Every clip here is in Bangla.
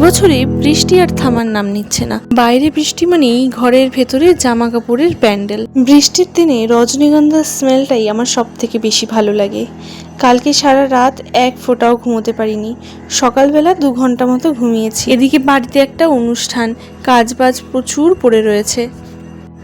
এবছরে বৃষ্টি আর থামার নাম নিচ্ছে না। বাইরে বৃষ্টি মানেই ঘরের ভেতরে জামা কাপড়ের প্যান্ডেল। বৃষ্টির দিনে রজনীগন্ধার স্মেলটাই আমার সব থেকে বেশি ভালো লাগে। কালকে সারা রাত এক ফোঁটাও ঘুমোতে পারিনি। সকালবেলা দু ঘণ্টা মতো ঘুমিয়েছি। এদিকে বাড়িতে একটা অনুষ্ঠান কাজ বাজ প্রচুর পড়ে রয়েছে।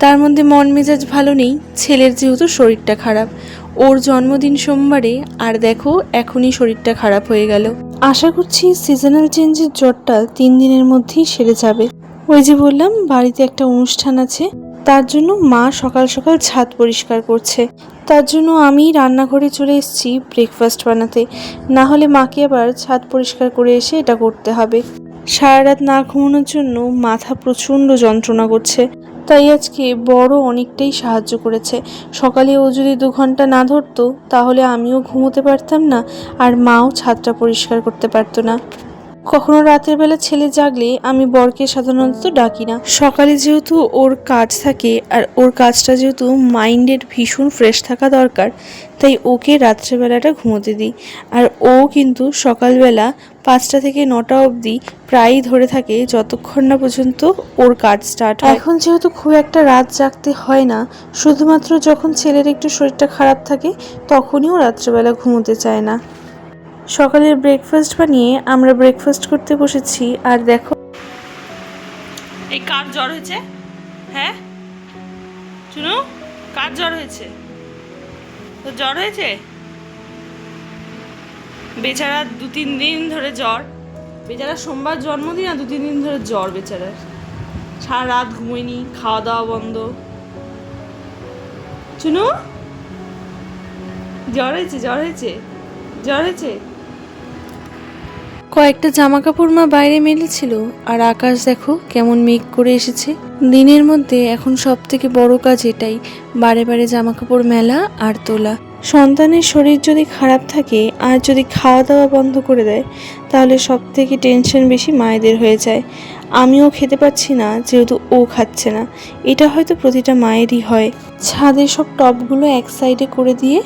তার মধ্যে মন মেজাজ ভালো নেই, ছেলের যেহেতু শরীরটা খারাপ। ওর জন্মদিন সোমবারে, আর দেখো এখনই শরীরটা খারাপ হয়ে গেল। আশা করছি সিজনাল চেঞ্জের জ্বরটা তিন দিনের মধ্যেই সেরে যাবে। ওই যে বললাম, বাড়িতে একটা অনুষ্ঠান আছে, তার জন্য মা সকাল সকাল ছাদ পরিষ্কার করছে। তার জন্য আমি রান্নাঘরে চলে এসেছি ব্রেকফাস্ট বানাতে। না হলে মাকে আবার ছাদ পরিষ্কার করে এসে এটা করতে হবে। সারা রাত না ঘুমানোর জন্য মাথা প্রচণ্ড যন্ত্রণা করছে। তাই আজকে বড় অনেকটাই সাহায্য করেছে। সকালে ও যদি দু ঘণ্টা না ধরতো, তাহলে আমিও ঘুমোতে পারতাম না, আর মাও ছাদটা পরিষ্কার করতে পারতো না। কখনো রাতের বেলা ছেলে জাগলে আমি বরকে সাধারণত ডাকি না। সকালে যেহেতু ওর কাজ থাকে আর ওর কাজটা যেহেতু মাইন্ডের ভীষণ ফ্রেশ থাকা দরকার, তাই ওকে রাত্রেবেলাটা ঘুমোতে দিই। আর ও কিন্তু সকালবেলা পাঁচটা থেকে নটা অবধি প্রায়ই ধরে থাকে যতক্ষণ না পর্যন্ত ওর কাজ স্টার্ট এখন যেহেতু খুব একটা রাত জাগতে হয় না, শুধুমাত্র যখন ছেলের একটু শরীরটা খারাপ থাকে, তখনই ও রাত্রেবেলা ঘুমোতে চায় না। সকালের ব্রেকফাস্ট বানিয়ে আমরা ব্রেকফাস্ট করতে বসেছি, আর দেখো। এই কার জ্বর হয়েছে? হ্যাঁ? শুনো, কার জ্বর হয়েছে? তো জ্বর হয়েছে? বেচারা দু তিন দিন ধরে জ্বর। বেচারা সোমবার জন্মদিন, আর দু তিন দিন ধরে জ্বর বেচারার। সারা রাত ঘুমোয়নি খাওয়া দাওয়া বন্ধ। শুনো? জ্বর হয়েছে জ্বর হয়েছে? জ্বর হয়েছে? কয়েকটা জামা কাপড় মা বাইরে মেলেছিল, আর আকাশ দেখো কেমন মেঘ করে এসেছে। দিনের মধ্যে এখন সব থেকে বড় কাজ এটাই, বারে বারে জামা কাপড় মেলা আর তোলা। সন্তানের শরীর যদি খারাপ থাকে, আর যদি খাওয়া দাওয়া বন্ধ করে দেয়, তাহলে সব থেকে টেনশন বেশি মায়েদের হয়ে যায়। আমিও খেতে পাচ্ছি না, যেহেতু ও খাচ্ছে না। এটা হয়তো প্রতিটা মায়েরই হয়। ছাদের সব টবগুলো এক সাইডে করে দিয়ে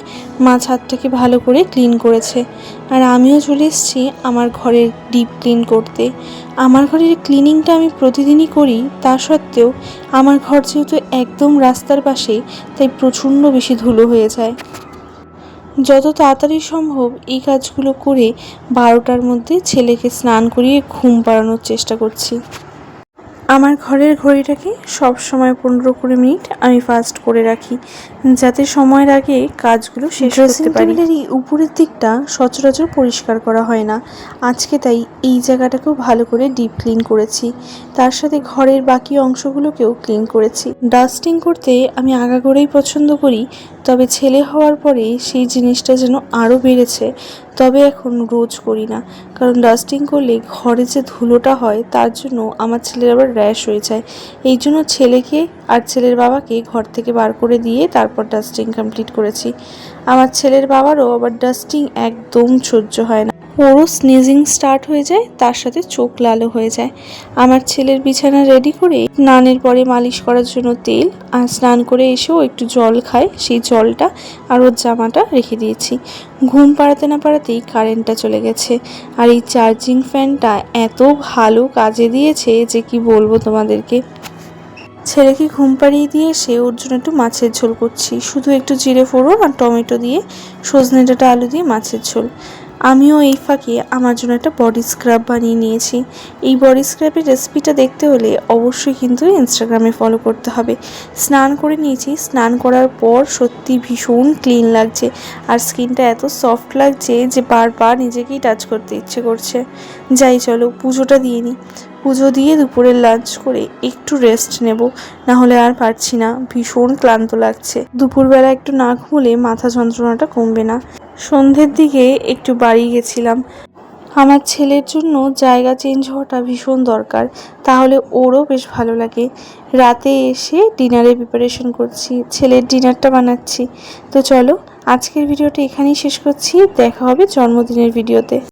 মা ছাদটাকে ভালো করে ক্লিন করেছে। আর আমিও চলে এসেছি আমার ঘরের ডিপ ক্লিন করতে। আমার ঘরের ক্লিনিংটা আমি প্রতিদিনই করি, তা সত্ত্বেও আমার ঘর যেহেতু একদম রাস্তার পাশে, তাই প্রচণ্ড বেশি ধুলো হয়ে যায়। যত তাড়াতাড়ি সম্ভব এই কাজগুলো করে বারোটার মধ্যে ছেলেকে স্নান করিয়ে ঘুম পাড়ানোর চেষ্টা করছি। আমার ঘরের ঘড়িটাকে সব সময় পনেরো কুড়ি মিনিট আমি ফাস্ট করে রাখি যাতে সময়ের আগে কাজগুলো শেষ করতে পারি। এই উপরের দিকটা সচরাচর পরিষ্কার করা হয় না। আজকে তাই এই জায়গাটাকেও ভালো করে ডিপ ক্লিন করেছি। তার সাথে ঘরের বাকি অংশগুলোকেও ক্লিন করেছি। ডাস্টিং করতে আমি আগাগোড়াই পছন্দ করি তবে ছেলে হওয়ার পরে সেই জিনিসটা যেন আরও বেড়েছে তবে এখন রোজ করি না। কারণ ডাস্টিং করলে ঘরে যে ধুলোটা হয় তার জন্য আমার ছেলের আবার র্যাশ হয়ে যায়। এই জন্য ছেলেকে আর ছেলের বাবাকে ঘর থেকে বার করে দিয়ে তারপর ডাস্টিং কমপ্লিট করেছি। আমার ছেলের বাবারও আবার ডাস্টিং একদম সহ্য হয় না। ওরও স্নেজিং স্টার্ট হয়ে যায়, তার সাথে চোখ লালও হয়ে যায়। আমার ছেলের বিছানা রেডি করে স্নানের পরে মালিশ করার জন্য তেল আর স্নান করে এসেও একটু জল খায়, সেই জলটা আর ওর জামাটা রেখে দিয়েছি। ঘুম পাড়াতে না পাড়াতেই কারেন্টটা চলে গেছে আর এই চার্জিং ফ্যানটা এত ভালো কাজে দিয়েছে যে কি বলব তোমাদেরকে। ছেলেকে ঘুম পাড়িয়ে দিয়ে এসে ওর জন্য একটু মাছের ঝোল করছি। শুধু একটু জিরে ফোড়ন আর টমেটো দিয়ে সজনে ডাঁটা আলু দিয়ে মাছের ঝোল। আমিও এই ফাঁকে আমার জন্য একটা বডি স্ক্রাব বানিয়ে নিয়েছি। এই বডি স্ক্রাবের রেসিপিটা দেখতে হলে অবশ্যই কিন্তু ইনস্টাগ্রামে ফলো করতে হবে। স্নান করে নিয়েছি। স্নান করার পর সত্যি ভীষণ ক্লিন লাগছে। আর স্কিনটা এত সফট লাগছে যে বারবার নিজেকেই টাচ করতে ইচ্ছে করছে। যাই চলো, পুজোটা দিয়ে নিই পুজো দিয়ে দুপুরের লাঞ্চ করে একটু রেস্ট নেব। না হলে আর পারছি না। ভীষণ ক্লান্ত লাগছে। দুপুরবেলা একটু না ঘুমলে মাথা যন্ত্রণাটা কমবে না। সন্ধ্যের দিকে একটু বাড়ি গেছিলাম। আমার ছেলের জন্য জায়গা চেঞ্জ হওয়াটা ভীষণ দরকার, তাহলে ওরও বেশ ভালো লাগে। রাতে এসে ডিনারে প্রিপারেশন করছি, ছেলের ডিনারটা বানাচ্ছি। তো চলো, আজকের ভিডিওটা এখানেই শেষ করছি, দেখা হবে জন্মদিনের ভিডিওতে